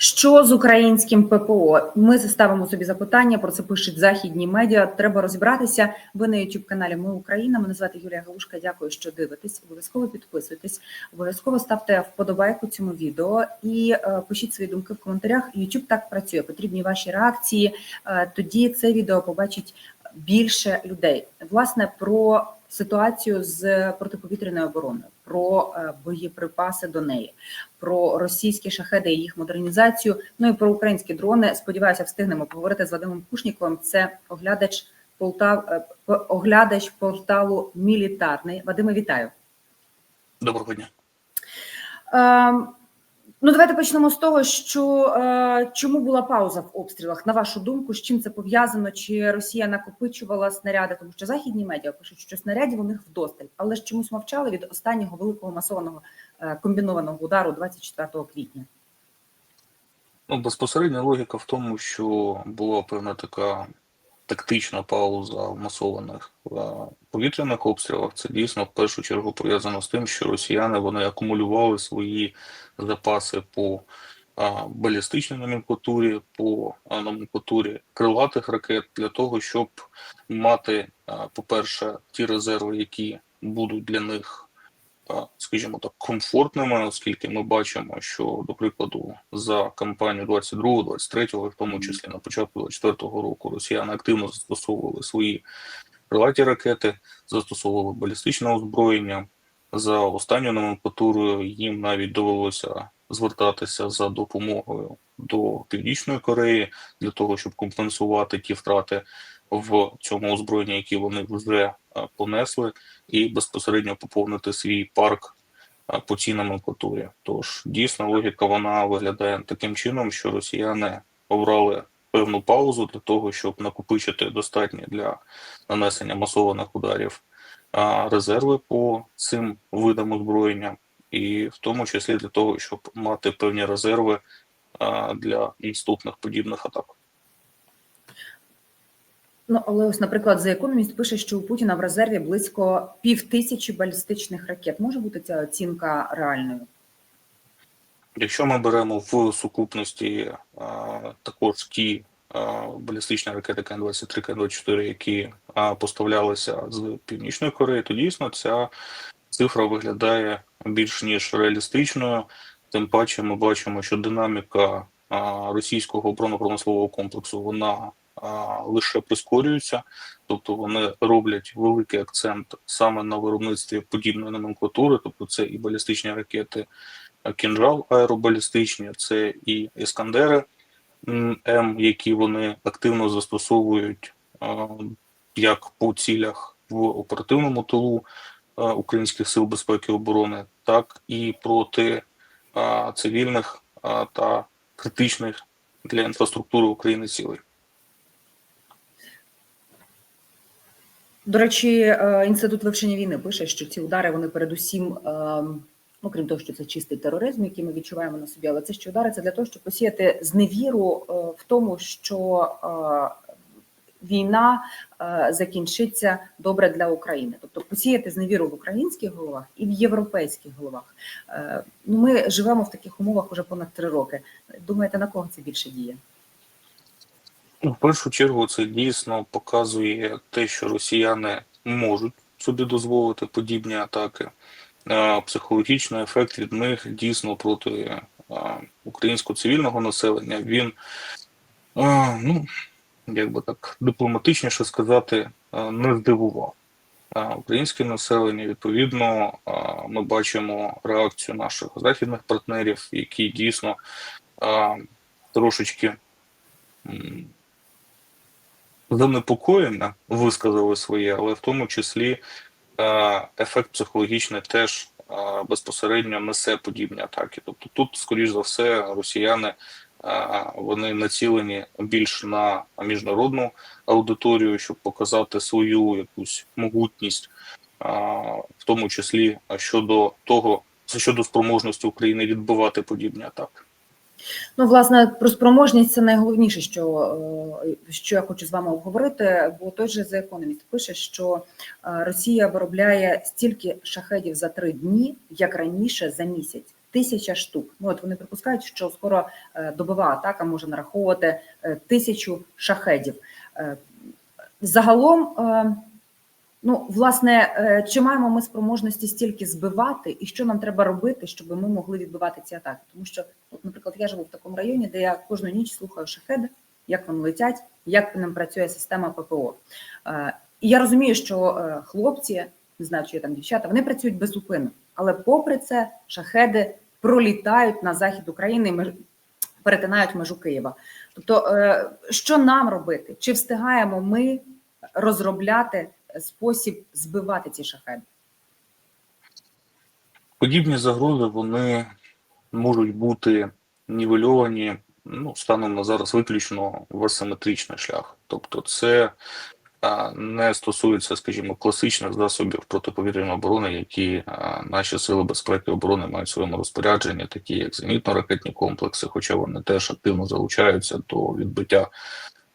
Що з українським ППО? Ми ставимо собі запитання, про це пишуть західні медіа. Треба розібратися. Ви на youtube каналі Ми Україна. Мене звати Юлія Галушка. Дякую, що дивитесь. Обов'язково підписуйтесь, обов'язково ставте вподобайку цьому відео і е, пишіть свої думки в коментарях. YouTube так працює. Потрібні ваші реакції. Е, тоді це відео побачить більше людей. Власне про ситуацію з протиповітряною обороною, про е, боєприпаси до неї, про російські шахеди і їх модернізацію. Ну і про українські дрони. Сподіваюся, встигнемо поговорити з Вадимом Кушніковим. Це оглядач Полтав, е, оглядач порталу Мілітарний. Вадиме, вітаю. Доброго дня. Е, ну, давайте почнемо з того, що е, чому була пауза в обстрілах? На вашу думку, з чим це пов'язано? Чи Росія накопичувала снаряди? Тому що західні медіа пишуть, що снарядів у них вдосталь, але ж чомусь мовчали від останнього великого масованого е, комбінованого удару 24 квітня. Ну, безпосередня логіка в тому, що була певна така тактична пауза в масованих е, повітряних обстрілах. Це дійсно в першу чергу пов'язано з тим, що росіяни вони акумулювали свої запаси по е, балістичній номенклатурі, по е, номенклатурі крилатих ракет для того, щоб мати, по-перше, ті резерви, які будуть для них скажімо так, комфортними, оскільки ми бачимо, що, до прикладу, за кампанію 22-23, в тому числі на початку 24-го року, росіяни активно застосовували свої крилаті ракети, застосовували балістичне озброєння. За останньою номенклатурою їм навіть довелося звертатися за допомогою до Північної Кореї для того, щоб компенсувати ті втрати в цьому озброєнні, які вони вже понесли і безпосередньо поповнити свій парк по цій номенклатурі. Тож дійсно логіка вона виглядає таким чином, що росіяни обрали певну паузу для того, щоб накопичити достатні для нанесення масованих ударів резерви по цим видам озброєння, і в тому числі для того, щоб мати певні резерви для наступних подібних атак. Ну але ось, наприклад, The Economist пише, що у Путіна в резерві близько пів тисячі балістичних ракет. Може бути ця оцінка реальною? Якщо ми беремо в сукупності а, також ті а, балістичні ракети К-23, К-24, які а, поставлялися з Північної Кореї, то дійсно ця цифра виглядає більш ніж реалістичною. Тим паче ми бачимо, що динаміка а, російського оборонно-промислового комплексу вона а, лише прискорюється, тобто вони роблять великий акцент саме на виробництві подібної номенклатури, тобто це і балістичні ракети кінжал аеробалістичні, це і іскандери М, які вони активно застосовують а, як по цілях в оперативному тилу а, українських сил безпеки і оборони, так і проти а, цивільних а, та критичних для інфраструктури України цілей. До речі, е, інститут вивчення війни пише, що ці удари вони передусім, ем, ну крім того, що це чистий тероризм, який ми відчуваємо на собі, але це ще удари це для того, щоб посіяти зневіру е, в тому, що е, війна е, закінчиться добре для України, тобто посіяти зневіру в українських головах і в європейських головах. Е, Ну, ми живемо в таких умовах уже понад три роки. Думаєте, на кого це більше діє? Ну, В першу чергу це дійсно показує те, що росіяни можуть собі дозволити подібні атаки. Е, Психологічний ефект від них дійсно проти е, українського цивільного населення. Він, е, ну як би так дипломатичніше сказати, не здивував. Українське населення відповідно ми бачимо реакцію наших західних партнерів, які дійсно трошечки. Занепокоєння висказали своє, але в тому числі е, ефект психологічний теж е, безпосередньо несе подібні атаки. Тобто тут, скоріш за все, росіяни е, вони націлені більш на міжнародну аудиторію, щоб показати свою якусь могутність, в тому числі щодо того, щодо спроможності України відбивати подібні атаки. Ну, власне, про спроможність це найголовніше, що, е, що я хочу з вами обговорити. Бо той же The Economist пише, що е, Росія виробляє стільки шахедів за три дні, як раніше за місяць. тисяча штук. Ну от вони припускають, що скоро е, добова атака може нараховувати тисячу шахедів. Загалом, ну власне, е, чи маємо ми спроможності стільки збивати, і що нам треба робити, щоб ми могли відбивати ці атаки? Тому що, от, наприклад, я живу в такому районі, де я кожну ніч слухаю шахеди, як вони летять, як по ним працює система ППО. Е, І я розумію, що е, хлопці, не знаю, чи є там дівчата, вони працюють безупинно, але попри це шахеди пролітають на захід України, і перетинають межу Києва. Тобто, що нам робити? Чи встигаємо ми розробляти спосіб збивати ці шахеди? Подібні загрози вони можуть бути нівельовані ну, станом на зараз виключно в асиметричний шлях. Тобто, це не стосується, скажімо, класичних засобів протиповітряної оборони, які наші сили безпеки оборони мають в своєму розпорядженні, такі як зенітно-ракетні комплекси, хоча вони теж активно залучаються до відбиття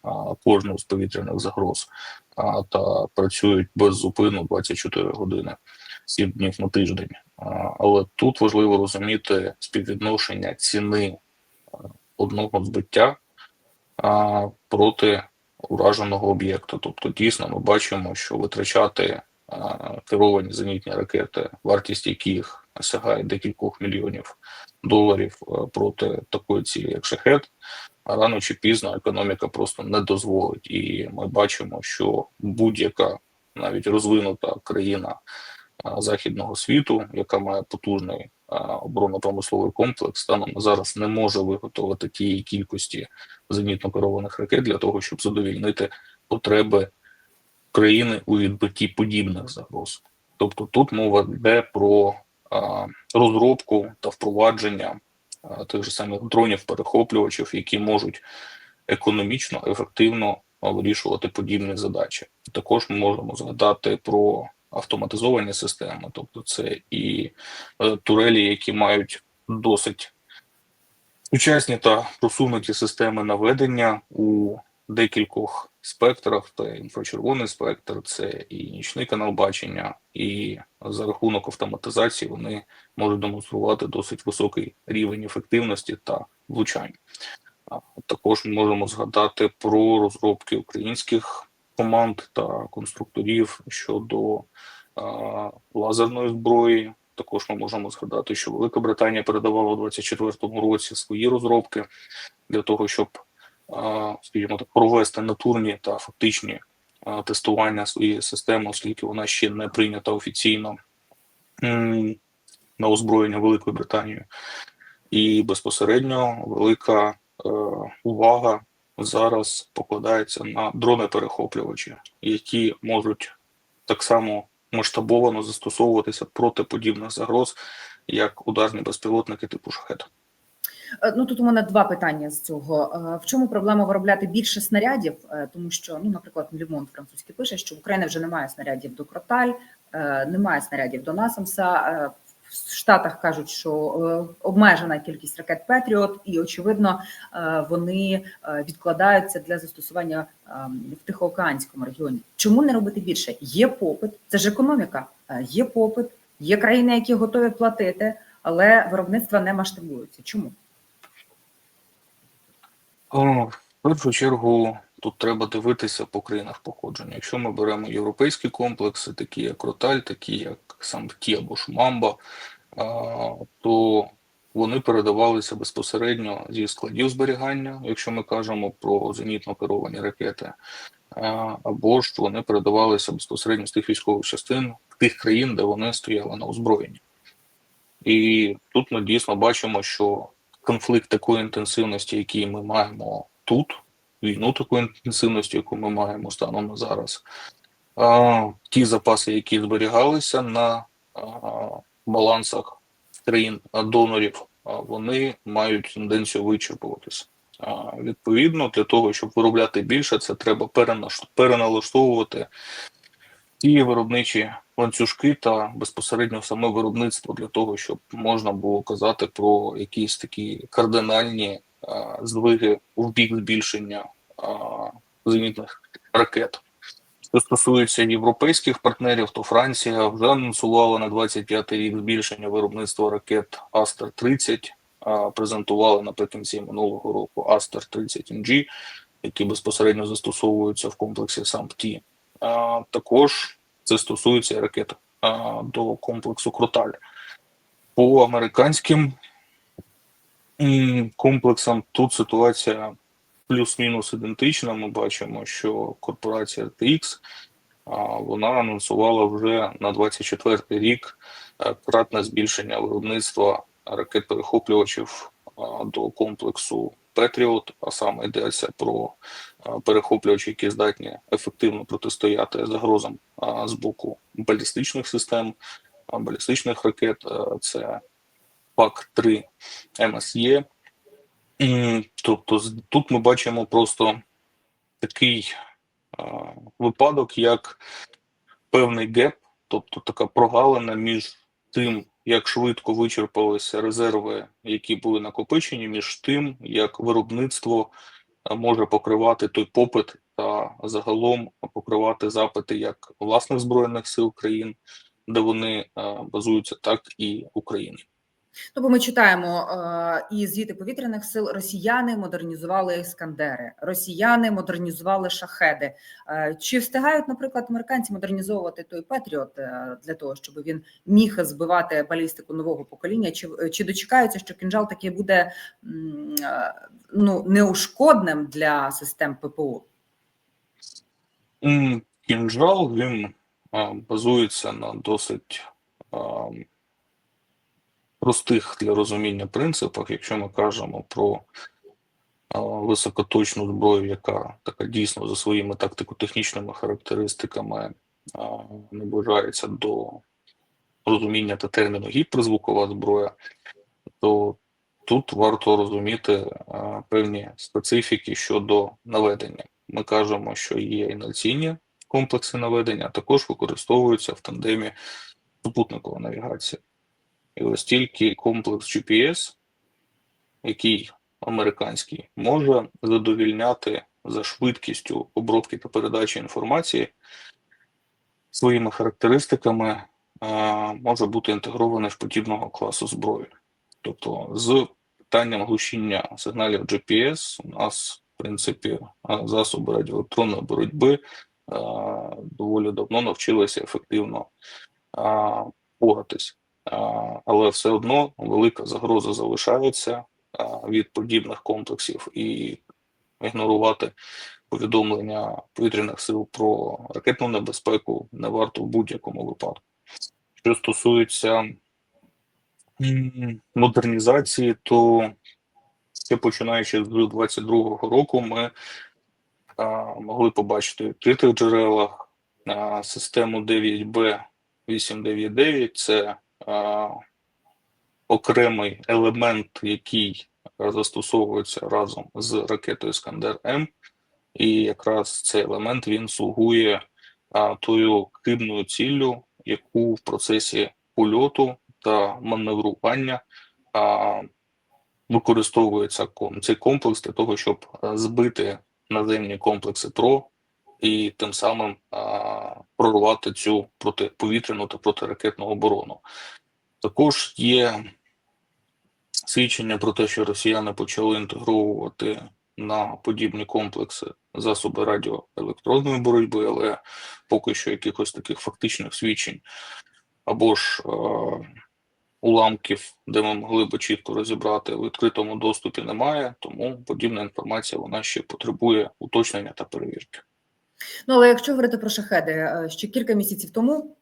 а, кожного з повітряних загроз та працюють без зупину 24 години, 7 днів на тиждень. Але тут важливо розуміти співвідношення ціни одного збиття проти ураженого об'єкту. Тобто, дійсно, ми бачимо, що витрачати керовані зенітні ракети, вартість яких сягає декількох мільйонів доларів проти такої цілі, як шахет, рано чи пізно економіка просто не дозволить. І ми бачимо, що будь-яка навіть розвинута країна західного світу, яка має потужний оборонно-промисловий комплекс, станом зараз не може виготовити тієї кількості зенітно керованих ракет для того, щоб задовільнити потреби країни у відбитті подібних загроз. Тобто тут мова йде про розробку та впровадження тих же самих дронів-перехоплювачів, які можуть економічно, ефективно вирішувати подібні задачі. Також ми можемо згадати про автоматизовані системи, тобто це і е, турелі, які мають досить сучасні та просунуті системи наведення у декількох спектрах. Це інфрачервоний спектр, це і нічний канал бачення, і за рахунок автоматизації вони можуть демонструвати досить високий рівень ефективності та влучань. Також ми можемо згадати про розробки українських команд та конструкторів щодо а, лазерної зброї. Також ми можемо згадати, що Велика Британія передавала у 2024 році свої розробки для того, щоб, а, скажімо так, провести натурні та фактичні а, тестування своєї системи, оскільки вона ще не прийнята офіційно на озброєння Великою Британією. І безпосередньо велика е, увага зараз покладається на дрони-перехоплювачі, які можуть так само масштабовано застосовуватися проти подібних загроз, як ударні безпілотники типу шахет. Е, Ну тут у мене два питання з цього. Е, В чому проблема виробляти більше снарядів? Е, Тому що, ну, наприклад, Лімон французький пише, що в Україні вже немає снарядів до Кроталь, немає снарядів до Насамса. В Штатах кажуть, що е, обмежена кількість ракет Петріот, і очевидно, е, вони е, відкладаються для застосування е, в Тихоокеанському регіоні. Чому не робити більше? Є попит, це ж економіка. Є попит, є країни, які готові платити, але виробництва не масштабуються. Чому? В першу чергу тут треба дивитися по країнах походження. Якщо ми беремо європейські комплекси, такі як Роталь, такі як Самті або Шмамба, а, то вони передавалися безпосередньо зі складів зберігання, якщо ми кажемо про зенітно керовані ракети, або ж вони передавалися безпосередньо з тих військових частин тих країн, де вони стояли на озброєнні. І тут ми дійсно бачимо, що конфликт такої інтенсивності, який ми маємо тут, війну такої інтенсивності, яку ми маємо станом на зараз, а, ті запаси, які зберігалися на а, балансах країн донорів, вони мають тенденцію вичерпуватися. Відповідно, для того, щоб виробляти більше, це треба переналаштовувати ті виробничі ланцюжки та безпосередньо саме виробництво для того, щоб можна було казати про якісь такі кардинальні а, здвиги в бік збільшення зенітних ракет. Що стосується європейських партнерів, то Франція вже анонсувала на 25-й рік збільшення виробництва ракет Астер 30 а презентували наприкінці минулого року Астер 30 NG, які безпосередньо застосовуються в комплексі САМПТІ. Також це стосується ракет до комплексу Круталь. По американським комплексам тут ситуація плюс-мінус ідентична. Ми бачимо, що корпорація RTX вона анонсувала вже на 24 рік е, кратне збільшення виробництва ракет перехоплювачів до комплексу Patriot, а саме йдеться про перехоплювачі, які здатні ефективно протистояти загрозам з боку балістичних систем, балістичних ракет. Е, Це ПАК-3 МСЄ. Тобто тут ми бачимо просто такий а, випадок, як певний геп, тобто така прогалина між тим, як швидко вичерпалися резерви, які були накопичені, між тим, як виробництво може покривати той попит та загалом покривати запити як власних збройних сил країн, де вони а, базуються, так і України. Ну, бо ми читаємо е, і звіти повітряних сил: росіяни модернізували іскандери, росіяни модернізували шахеди. Е, чи встигають, наприклад, американці модернізовувати той Петріот е, для того, щоб він міг збивати балістику нового покоління? Чи чи дочекаються, що кінжал таки буде ну неушкодним для систем ППО? Кінжал він базується на досить а, простих для розуміння принципах. Якщо ми кажемо про високоточну зброю, яка така дійсно за своїми тактико-технічними характеристиками наближається до розуміння та терміну гіперзвукова зброя, то тут варто розуміти певні специфіки щодо наведення. Ми кажемо, що є інерційні комплекси наведення, а також використовуються в тандемі супутникова навігація. І ось тільки комплекс GPS, який американський, може задовільняти за швидкістю обробки та передачі інформації своїми характеристиками, може бути інтегрований в подібного класу зброї. Тобто, з питанням глушіння сигналів GPS у нас, в принципі, засоби радіоелектронної боротьби доволі давно навчилися ефективно поратись. Але все одно велика загроза залишається від подібних комплексів і ігнорувати повідомлення повітряних сил про ракетну небезпеку не варто в будь-якому випадку. Що стосується модернізації, то ще починаючи з 22-го року, ми а, могли побачити в відкритих джерелах систему 9B 899 це окремий елемент, який застосовується разом з ракетою Іскандер М, і якраз цей елемент він слугує а, тою хибною ціллю, яку в процесі польоту та маневрування а, використовується ком- цей комплекс для того, щоб збити наземні комплекси ПРО і тим самим прорвати цю протиповітряну та протиракетну оборону. Також є свідчення про те, що росіяни почали інтегровувати на подібні комплекси засоби радіоелектронної боротьби, але поки що якихось таких фактичних свідчень або ж е, уламків, де ми могли би чітко розібрати в відкритому доступі, немає. Тому подібна інформація вона ще потребує уточнення та перевірки. Ну але якщо говорити про шахеди, е, ще кілька місяців тому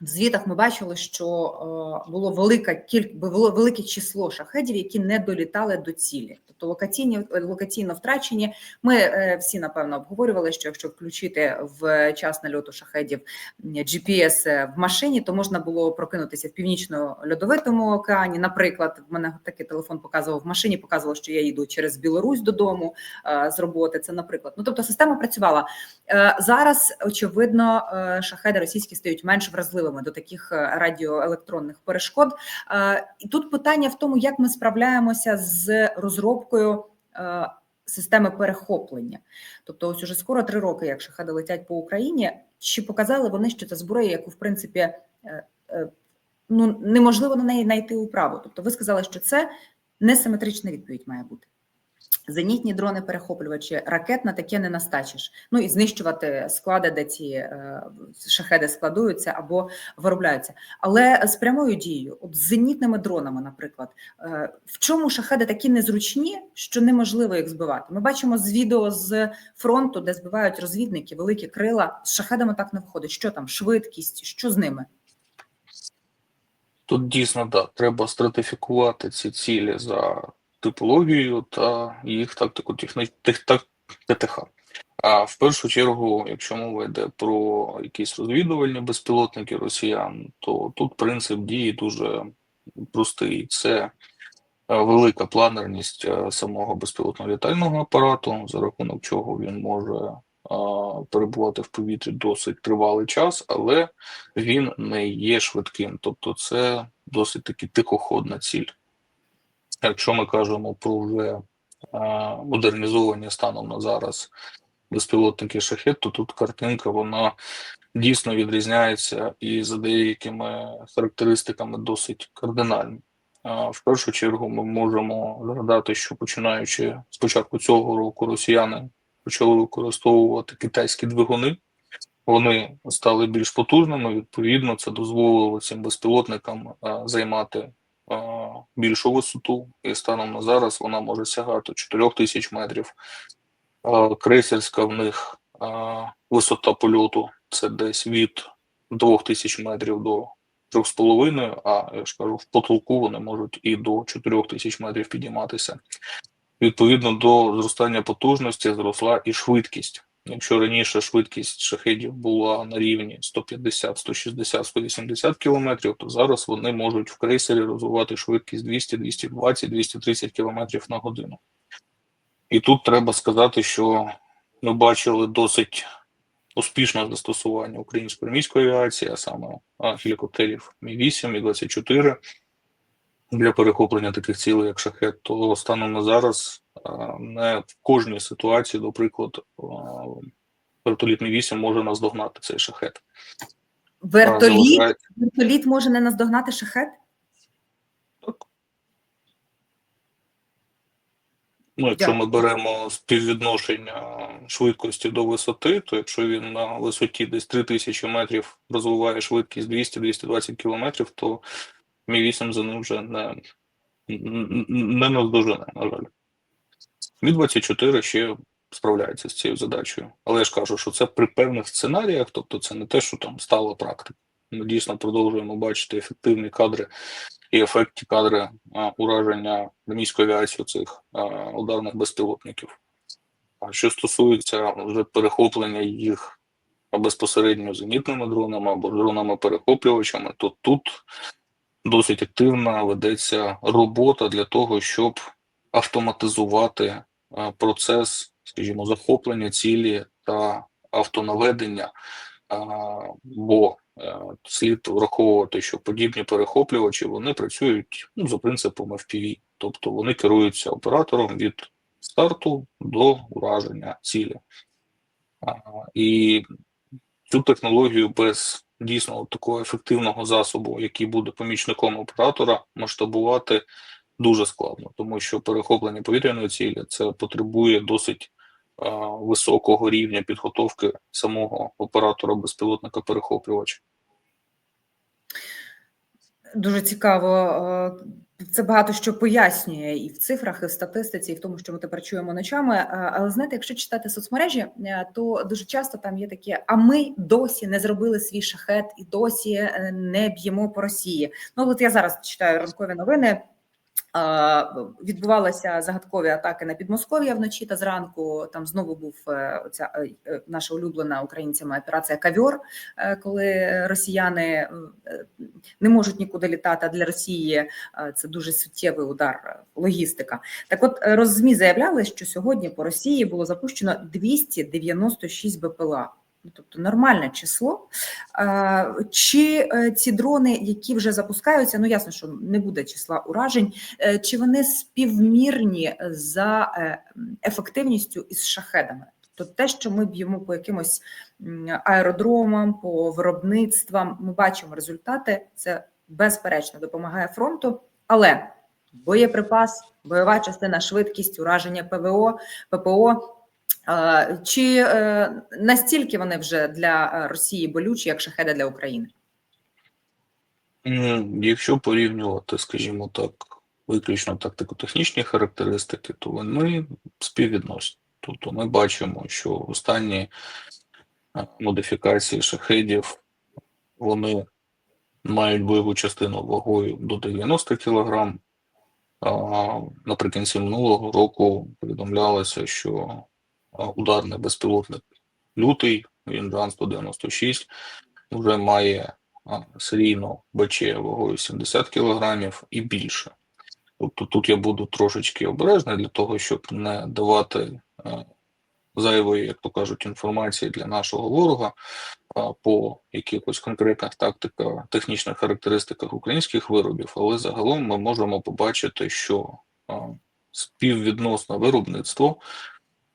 в звітах ми бачили, що е, було велика кіль... було велике число шахедів, які не долітали до цілі, тобто локаційні локаційно втрачені. Ми е, всі напевно обговорювали, що якщо включити в час нальоту шахедів GPS в машині, то можна було прокинутися в північно-льодовитому океані. Наприклад, в мене такий телефон показував в машині, показував, що я їду через Білорусь додому е, з роботи. Це наприклад. Ну тобто система працювала. Е, Зараз очевидно е, шахеди російські стають менш вразливими до таких е, радіоелектронних перешкод. Е, І тут питання в тому, як ми справляємося з розробкою е, системи перехоплення. Тобто, ось уже скоро три роки, як шахеди летять по Україні, чи показали вони, що це зброя, яку в принципі ну неможливо на неї знайти управу. Тобто, ви сказали, що це несиметрична відповідь має бути. Зенітні дрони, перехоплювачі, ракет на таке не настачиш. Ну і знищувати склади, де ці е, шахеди складуються або виробляються. Але з прямою дією, от з зенітними дронами, наприклад, е, в чому шахеди такі незручні, що неможливо їх збивати? Ми бачимо з відео з фронту, де збивають розвідники, великі крила. З шахедами так не виходить. Що там, швидкість, що з ними? Тут дійсно да, треба стратифікувати ці цілі за типологією та їх тактику. ТТХ. А в першу чергу, якщо мова йде про якісь розвідувальні безпілотники росіян, то тут принцип дії дуже простий. Це е, велика планерність е, самого безпілотного літального апарату, за рахунок чого він може е, перебувати в повітрі досить тривалий час, але він не є швидким. Тобто, це досить таки тихоходна ціль. Якщо ми кажемо про вже модернізовані станом на зараз безпілотники шахет, то тут картинка вона дійсно відрізняється і за деякими характеристиками досить кардинальні. А, В першу чергу ми можемо згадати, що починаючи з початку цього року росіяни почали використовувати китайські двигуни. Вони стали більш потужними. Відповідно, це дозволило цим безпілотникам займати а, більшу висоту, і станом на зараз вона може сягати 4 тисяч метрів. Крейсерська в них висота польоту це десь від 2 тисяч метрів до 3,5, а я ж кажу, в потолку вони можуть і до 4 тисяч метрів підійматися. Відповідно до зростання потужності зросла і швидкість. Якщо раніше швидкість шахедів була на рівні 150, 160, 180 км, то зараз вони можуть в крейсері розвивати швидкість 200, 220, 230 км на годину. І тут треба сказати, що ми бачили досить успішне застосування української армійської авіації, а саме гелікоптерів Мі-8 і 24 для перехоплення таких цілей, як шахет, то станом на зараз не в кожній ситуації, до прикладу, а, вертоліт Мі-8 може наздогнати цей шахет. Вертоліт, залишає- вертоліт може не наздогнати шахет? Ну, якщо Дякую. ми беремо співвідношення швидкості до висоти, то якщо він на висоті десь 3000 метрів розвиває швидкість 200-220 кілометрів, то Мі 8 за ним вже не, не наздожене, на жаль. Мі 24 ще справляється з цією задачею. Але я ж кажу, що це при певних сценаріях, тобто це не те, що там стала практика. Ми дійсно продовжуємо бачити ефективні кадри і ефектні кадри а, ураження армійської авіації цих а, ударних безпілотників. А що стосується вже перехоплення їх безпосередньо зенітними дронами або дронами-перехоплювачами, то тут досить активно ведеться робота для того, щоб автоматизувати процес, скажімо, захоплення цілі та автонаведення. Бо е, слід враховувати, що подібні перехоплювачі вони працюють ну, за принципом FPV, тобто вони керуються оператором від старту до ураження цілі. І цю технологію без дійсно такого ефективного засобу, який буде помічником оператора, масштабувати дуже складно, тому що перехоплення повітряної цілі це потребує досить а, високого рівня підготовки самого оператора безпілотника перехоплювача. Дуже цікаво. е, Це багато що пояснює і в цифрах, і в статистиці, і в тому, що ми тепер чуємо ночами. Е, Але знаєте, якщо читати соцмережі, е, то дуже часто там є таке: а ми досі не зробили свій шахет і досі е, не б'ємо по Росії. Ну от я зараз читаю ранкові новини. Відбувалися загадкові атаки на Підмосков'я вночі та зранку. Там знову був е, оця е, е, наша улюблена українцями операція Кавьор, коли росіяни не можуть нікуди літати. А для Росії це дуже суттєвий удар, логістика. Так, от Роззмі заявляли, що сьогодні по Росії було запущено 296 БПЛА. Ну, тобто нормальне число. Чи е, ці дрони, які вже запускаються, ну ясно, що не буде числа уражень, е, чи вони співмірні за е, ефективністю із шахедами? Тобто те, що ми б'ємо по якимось аеродромам, по виробництвам, ми бачимо результати, це безперечно допомагає фронту, але боєприпас, бойова частина, швидкість, ураження ПВО, ППО. Чи е, настільки вони вже для Росії болючі, як шахеди для України? Якщо порівнювати, скажімо так, виключно тактико-технічні характеристики, то вони співвідносні. Тобто ми бачимо, що останні е, модифікації шахедів вони мають бойову частину вагою до 90 кг. Наприкінці минулого року повідомлялося, що ударний безпілотник лютий, він Жан 196, вже має а, серійну БЧ вагою 70 кг і більше. Тобто тут я буду трошечки обережний для того, щоб не давати е, зайвої, як то кажуть, інформації для нашого ворога по якихось конкретних тактиках, технічних характеристиках українських виробів, але загалом ми можемо побачити, що а, співвідносне виробництво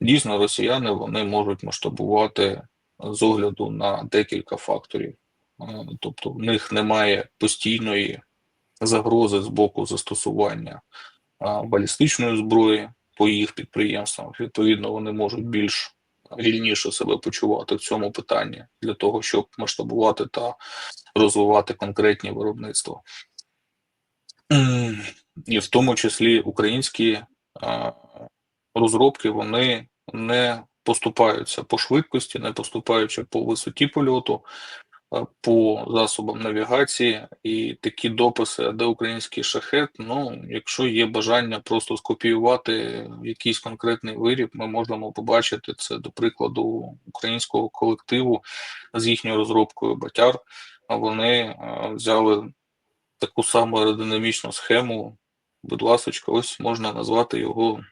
дійсно росіяни вони можуть масштабувати з огляду на декілька факторів. Е, Тобто в них немає постійної загрози з боку застосування балістичної зброї по їх підприємствам. Відповідно, вони можуть більш вільніше себе почувати в цьому питанні для того, щоб масштабувати та розвивати конкретні виробництва. І в тому числі українські а, розробки вони не поступаються по швидкості, не поступаються по висоті польоту, е, по засобам навігації і такі дописи, де український шахет. Ну, якщо є бажання просто скопіювати якийсь конкретний виріб, ми можемо побачити це до прикладу українського колективу з їхньою розробкою Батяр. Вони е, взяли таку саму аеродинамічну схему. Будь ласочка, ось можна назвати його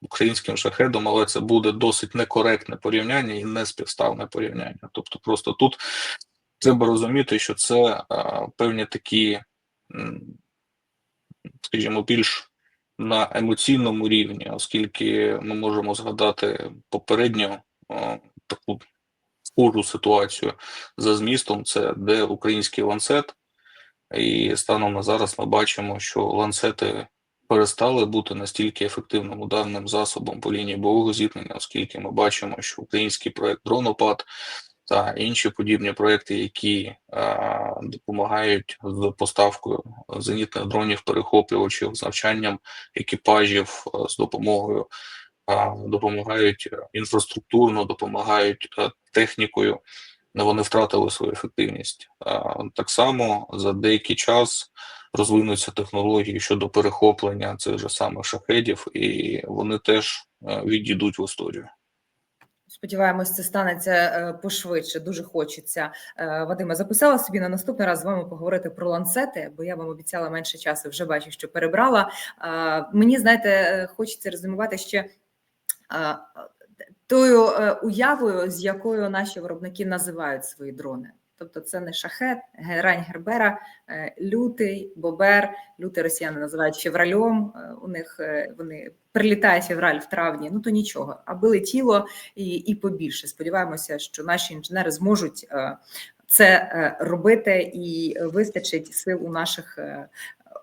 українським шахедом, але це буде досить некоректне порівняння і неспівставне порівняння. Тобто, просто тут треба розуміти, що це а, певні такі, скажімо, більш на емоційному рівні, оскільки ми можемо згадати попередню а, таку схожу ситуацію за змістом, це де український ланцет, і станом на зараз ми бачимо, що ланцети перестали бути настільки ефективним ударним засобом по лінії бойового зіткнення, оскільки ми бачимо, що український проект Дронопад та інші подібні проекти, які а, допомагають з поставкою зенітних дронів, перехоплювачів, навчанням екіпажів, а, з допомогою, а, допомагають е, інфраструктурно, допомагають е, технікою. Вони втратили свою ефективність. Так само за деякий час розвинуться технології щодо перехоплення цих же самих шахедів, і вони теж е, відійдуть в історію. Сподіваємось, це станеться е, пошвидше. Дуже хочеться. Е, Вадиме, записала собі на наступний раз з вами поговорити про ланцети, бо я вам обіцяла менше часу. Вже бачу, що перебрала. Мені знаєте, хочеться резюмувати ще. Тою уявою, з якою наші виробники називають свої дрони. Тобто це не шахет, герань Гербера, е, лютий, бобер, лютий росіяни називають февральом. е, У них е, вони прилітає февраль в травні. Ну то нічого, аби летіло і, і побільше. Сподіваємося, що наші інженери зможуть це робити і вистачить сил у наших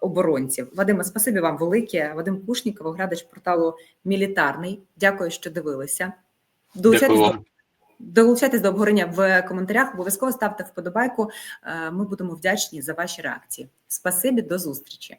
оборонців. Вадиме, спасибі вам велике. Вадим Кушніков, оглядач порталу Мілітарний. Дякую, що дивилися. Дякую Долучайтесь до. Обговорення в коментарях. Обов'язково ставте вподобайку. Е, Ми будемо вдячні за ваші реакції. Спасибі, до зустрічі.